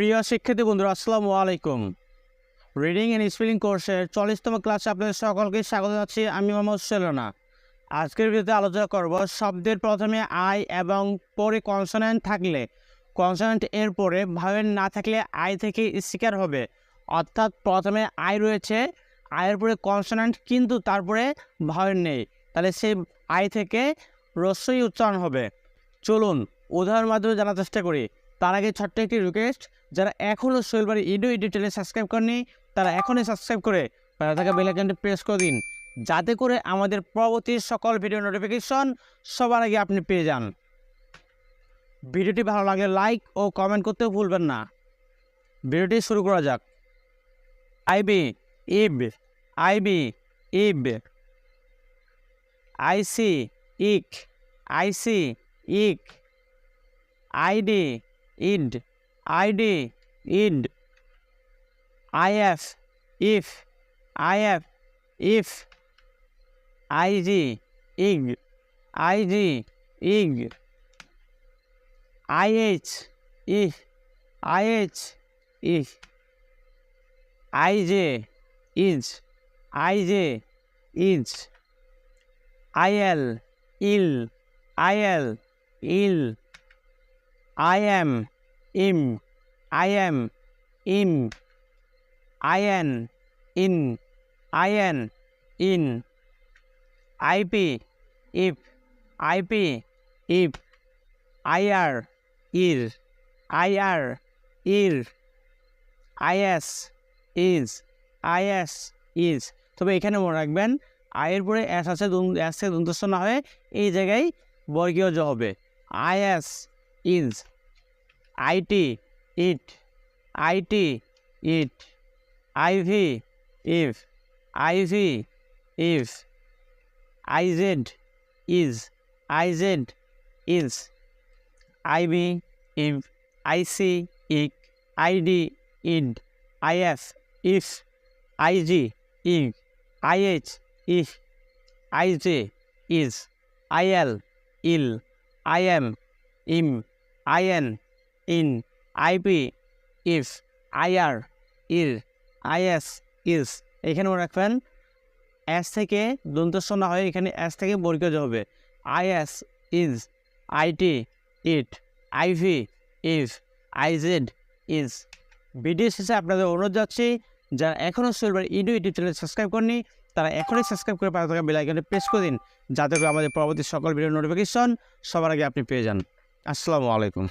প্রিয় শিক্ষার্থী বন্ধুরা, আসসালামু আলাইকুম। রিডিং অ্যান্ড স্পেলিং কোর্সের চল্লিশতম ক্লাসে আপনাদের সকলকে স্বাগত জানাচ্ছি। আমি মোহাম্মদ সেলোনা। আজকের ভিডিওতে আলোচনা করব শব্দের প্রথমে আই এবং পরে কনসোনেন্ট থাকলে। কনসোনেন্ট এর পরে ভাবের না থাকলে আই থেকে স্টিকার হবে। অর্থাৎ প্রথমে আই রয়েছে আয়ের পরে কনসোনেন্ট কিন্তু তারপরে ভাবের নেই। তাহলে সেই আই থেকে রস্যই উচ্চারণ হবে। চলুন, উদাহরণ মাধ্যমে জানার চেষ্টা করি। তার আগে ছোট্ট একটি রিকোয়েস্ট যারা এখনও শৈলবাড়ি ইডো ডিটেলে সাবস্ক্রাইব করেনি তারা এখনই সাবস্ক্রাইব করে পাশে থাকা বেল আইকনটি প্রেস করে দিন, যাতে করে আমাদের পরবর্তী সকল ভিডিও নোটিফিকেশন সবার আগে আপনি পেয়ে যান। ভিডিওটি ভালো লাগলে লাইক ও কমেন্ট করতেও ভুলবেন না। ভিডিওটি শুরু করা যাক। IB ইব IB ইব I C ick I C ick I D ind I D ind I F if I F if I G ing I G ing I H if I H if I J inch I J inch I L ill I L ill I am, im, I am, im, in, in, in, in, ip, if, ip, if, ir, ir, ir, ir, is, is, is, is. তবে এখানে মনে রাখবেন আয়ের পরে S আছে S থেকে দন্তস্ব না হয়ে এই জায়গায় বর্গীয় হবে। I S is I T it I T it I V if I V if I Z is I Z is I B iv I C ick I D id I F if I G iv I H if I J is I L ill I M im I N in I P if I R ir I S is. এখানে মনে রাখবেন, S থেকে দন্তস্ব না হয়ে, এখানে S থেকে বর্গীয় হবে। I S is I T it, I V if, I Z is. Video শেষে আপনাদের অনুরোধ যাচ্ছি যারা এখনও শৈলবার ইডু ইউটিউব চ্যানেল সাবস্ক্রাইব করেনি তারা এখনই সাবস্ক্রাইব করে পাশে থাকা বেল আইকনে প্রেস করে দিন, যাতে করে আমাদের পরবর্তী সকল ভিডিও নোটিফিকেশন সবার আগে আপনি পেয়ে যান। আসসালামু আলাইকুম।